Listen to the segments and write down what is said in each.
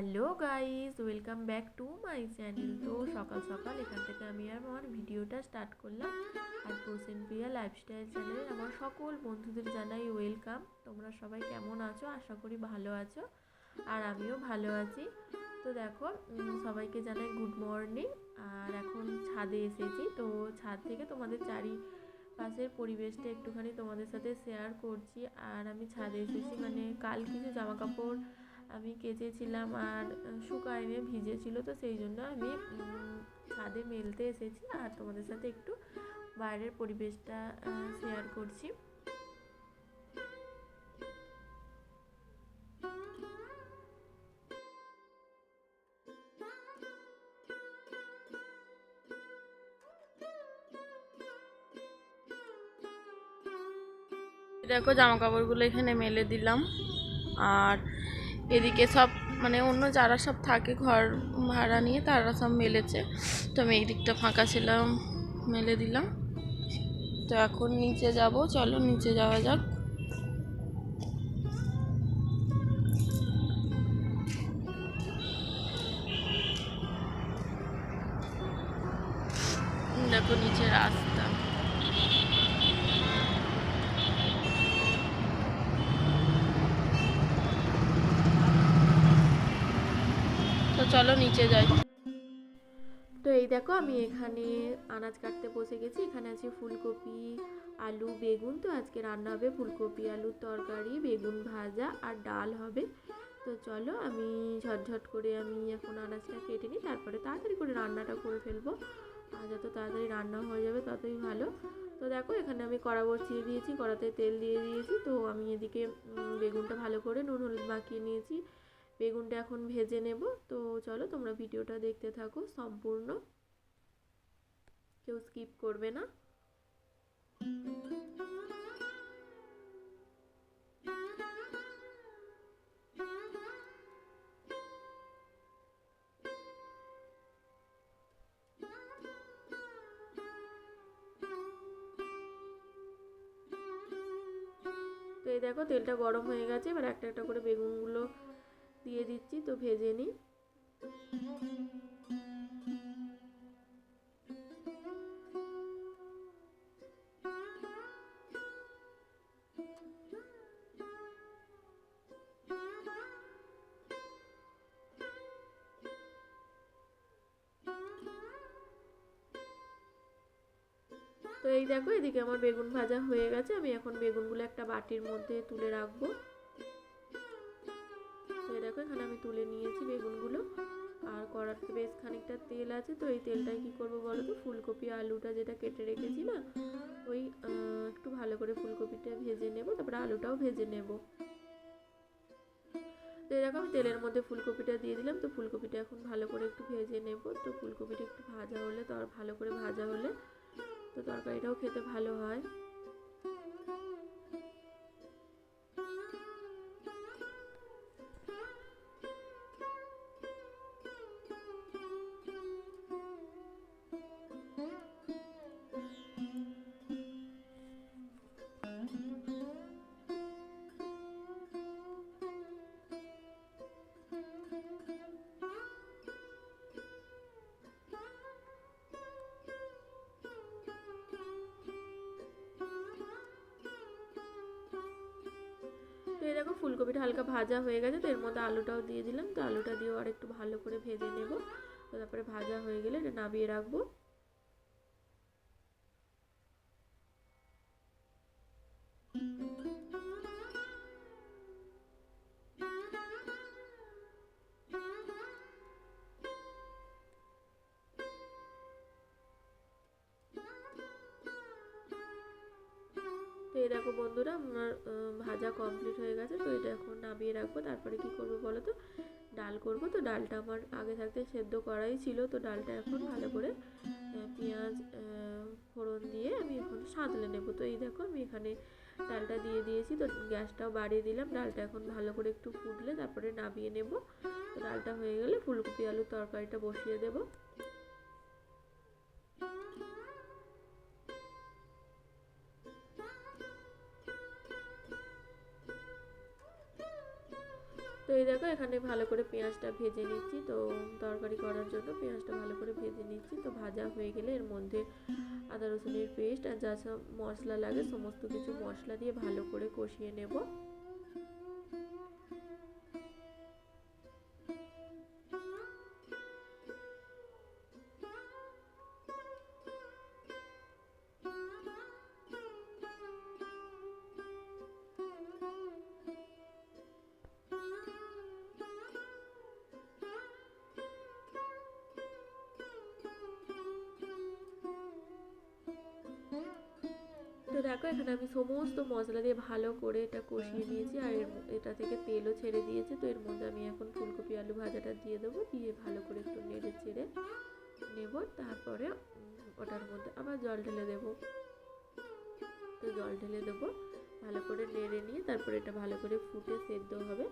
Hello guys, welcome back to my channel. তো সকাল সকাল এখান থেকে আমি আমার ভিডিওটা স্টার্ট করলাম। আর প্রসেন প্রিয়া লাইফস্টাইল চ্যানেলে আমার সকল বন্ধুদের জানাই ওয়েলকাম। তোমরা সবাই কেমন আছো? আশা করি ভালো আছো। আর আমিও ভালো আছি। তো দেখো সবাইকে জানাই গুড মর্নিং আর এখন ছাদে এসেছি। তো ছাদ থেকে তোমাদের চারি পাশের পরিবেশটা একটুখানি তোমাদের সাথে শেয়ার করছি। আর আমি ছাদে এসেছি মানে কাল কিছু জামা কাপড় আমি কেচেছিলাম আর শুকায়নি ভিজেছিল, তো সেই জন্য আমি ছাদে মেলতে এসেছি। আর তোমাদের সাথে একটু বাইরের পরিবেশটা শেয়ার করছি। দেখো জামা কাপড়গুলো এখানে মেলে দিলাম। আর এদিকে সব মানে অন্য যারা সব থাকে ঘর ভাড়া নিয়ে, তারা সব মেলেছে। তো আমি এই দিকটা ফাঁকা ছিলাম, মেলে দিলাম। তো এখন নিচে যাব, চলো নিচে যাওয়া যাক। দেখো নিচে রাস্তা তো চলো নিচে যাই। তো এই দেখো আমি এখানে আনাজ কাটতে বসে গেছি। এখানে আছে ফুলকপি, আলু, বেগুন। তো আজকে রান্না হবে ফুলকপি, আলুর তরকারি, বেগুন ভাজা আর ডাল হবে। তো চলো আমি ঝটঝট করে আমি এখন আনাজটা কেটে নিই, তারপরে তাড়াতাড়ি করে রান্নাটা করে ফেলব। আর যত তাড়াতাড়ি রান্না হয়ে যাবে ততই ভালো। তো দেখো এখানে আমি কড়া বসিয়ে দিয়েছি, কড়াতে তেল দিয়ে দিয়েছি। তো আমি এদিকে বেগুনটা ভালো করে নুন, হলুদ মাখিয়ে নিয়েছি। বেগুনটা এখন ভেজে নেব। তো চলো তোমরা ভিডিওটা দেখতে থাকো সম্পূর্ণ। কেউ স্কিপ করবে না। তো এই দেখো তেলটা গরম হয়ে গেছে, এবার একটা একটা করে বেগুনগুলো দিয়ে দিচ্ছি, তো ভেজে নিই। তো এই দেখো, এদিকে আমার বেগুন ভাজা হয়ে গেছে। আমি এখন বেগুনগুলো একটা বাটির মধ্যে তুলে রাখব। এই দেখো এখানে আমি তুলে নিয়েছি বেগুনগুলো। আর কড়াতে বেশ খানিকটা তেল আছে, তো এই তেলটাই কি করব বলো তো? ফুলকপি, আলুটা যেটা কেটে রেখেছি না, ওই একটু ভালো করে ফুলকপিটা ভেজে নেব, তারপরে আলুটাও ভেজে নেব। তো আমি তেলের মধ্যে ফুলকপিটা দিয়ে দিলাম, তো ফুলকপিটা এখন ভালো করে একটু ভেজে নেব। তো ফুলকপিটা একটু ভাজা হলে, তো আর ভালো করে ভাজা হলে তো তরকারিটাও খেতে ভালো হয়। তো এই দেখো ফুলকপিটা হালকা ভাজা হয়ে গেছে, তো এর মধ্যে আলুটাও দিয়ে দিলাম। তো আলুটা দিয়েও আর একটু ভালো করে ভেজে নেব। তো তারপরে ভাজা হয়ে গেলে এটা নামিয়ে রাখব। বন্ধুরা, আমার ভাজা কমপ্লিট হয়ে গেছে, তো এটা এখন নামিয়ে রাখব। তারপরে কি করব বলো তো? ডাল করব। তো ডালটা আমার আগে থাকতে সেদ্ধ করাই ছিল। তো ডালটা এখন ভালো করে পেঁয়াজ ফোড়ন দিয়ে আমি এখন সাঁতলে নেব। তো এই দেখো, আমি এখানে ডালটা দিয়ে দিয়েছি। তো গ্যাসটাও বাড়িয়ে দিলাম। ডালটা এখন ভালো করে একটু ফুটলে তারপরে নামিয়ে নেব। তো ডালটা হয়ে গেলে ফুলকপি, আলুর তরকারিটা বসিয়ে দেবো। তো এই দেখো, এখানে ভালো করে পেঁয়াজটা ভেজে নিচ্ছি। তো তরকারি করার জন্য পেঁয়াজটা ভালো করে ভেজে নিচ্ছি। তো ভাজা হয়ে গেলে এর মধ্যে আদা রসুনের পেস্ট আর যা সব মশলা লাগে, সমস্ত কিছু মশলা দিয়ে ভালো করে কষিয়ে নেব। তো দেখো, এখানে আমি সমস্ত মশলা দিয়ে ভালো করে এটা কষিয়ে নিয়েছি, আর এটা থেকে তেলও ছেড়ে দিয়েছে, তো এর মধ্যে আমি এখন ফুলকপি আলু ভাজাটা দিয়ে দেবো, দিয়ে ভালো করে একটু নেড়ে চেড়ে নেব, তারপরে ওটার মধ্যে আবার জল ঢেলে দেবো। তো জল ঢেলে দেবো, ভালো করে নেড়ে নিয়ে তারপরে এটা ভালো করে ফুটে সেদ্ধ হবে।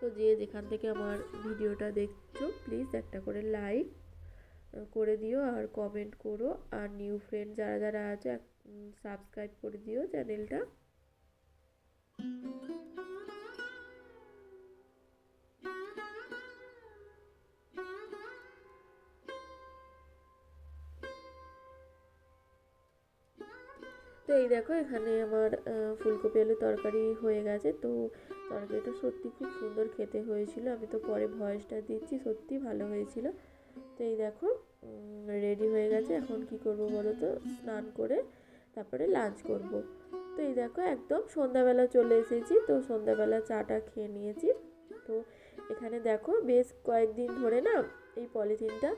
তো যে যেখান থেকে আমার ভিডিওটা দেখছ প্লিজ একটা করে লাইক করে দিও আর কমেন্ট করো। আর নিউ ফ্রেন্ড যারা যারা আছে সাবস্ক্রাইব করে দিও চ্যানেলটা তো এই দেখো, এখানে আমার ফুলকপি আলু তরকারি হয়ে গেছে। তো তরকারিটা সত্যি খুব সুন্দর খেতে হয়েছিল। আমি তো পরে ভয়েসটা দিচ্ছি, সত্যি ভালো হয়েছিল। তো এই দেখো রেডি হয়ে গেছে। এখন কি করব বলো তো? স্নান করে তারপরে লাঞ্চ করব। তো এই দেখো, একদম সন্ধ্যাবেলা চলে এসেছি। তো সন্ধ্যাবেলা চাটা খেয়ে নিয়েছি। তো এখানে দেখো, বেশ কয়েকদিন ধরে না এই পলিথিনটা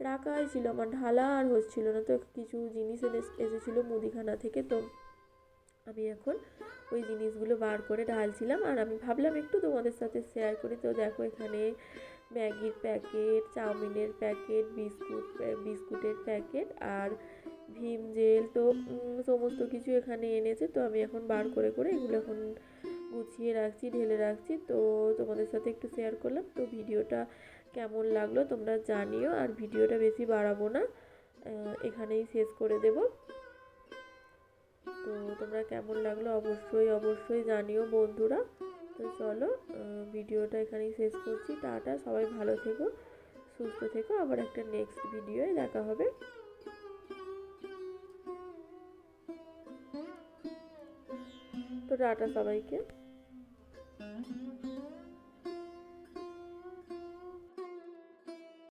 রাখাই ছিল। আমার ঢালা আর হচ্ছিল না। তো কিছু জিনিস এসেছিল মুদিখানা থেকে। তো আমি এখন ওই জিনিসগুলো বার করে ঢালছিলাম। আর আমি ভাবলাম একটু তোমাদের সাথে শেয়ার করি। তো দেখো এখানে ম্যাগির প্যাকেট, চাউমিনের প্যাকেট, বিস্কুট বিস্কুটের প্যাকেট আর ভীম জেল। তো সমস্ত কিছু এখানে এনেছে। তো আমি এখন বার করে করে এগুলো এখন গুছিয়ে রাখছি, ঢেলে রাখছি। তো তোমাদের সাথে একটু শেয়ার করলাম। তো ভিডিওটা কেমন লাগল তোমরা জানিও। আর ভিডিওটা বেশি বাড়াবো না। এখানেই শেষ করে দেব। তো তোমরা কেমন লাগল অবশ্যই অবশ্যই জানিও বন্ধুরা। তো চলো ভিডিওটা এখানেই শেষ করছি। টাটা, সবাই ভালো থেকো, সুস্থ থেকো। আবার একটা নেক্সট ভিডিওয় দেখা হবে। তো টাটা সবাইকে।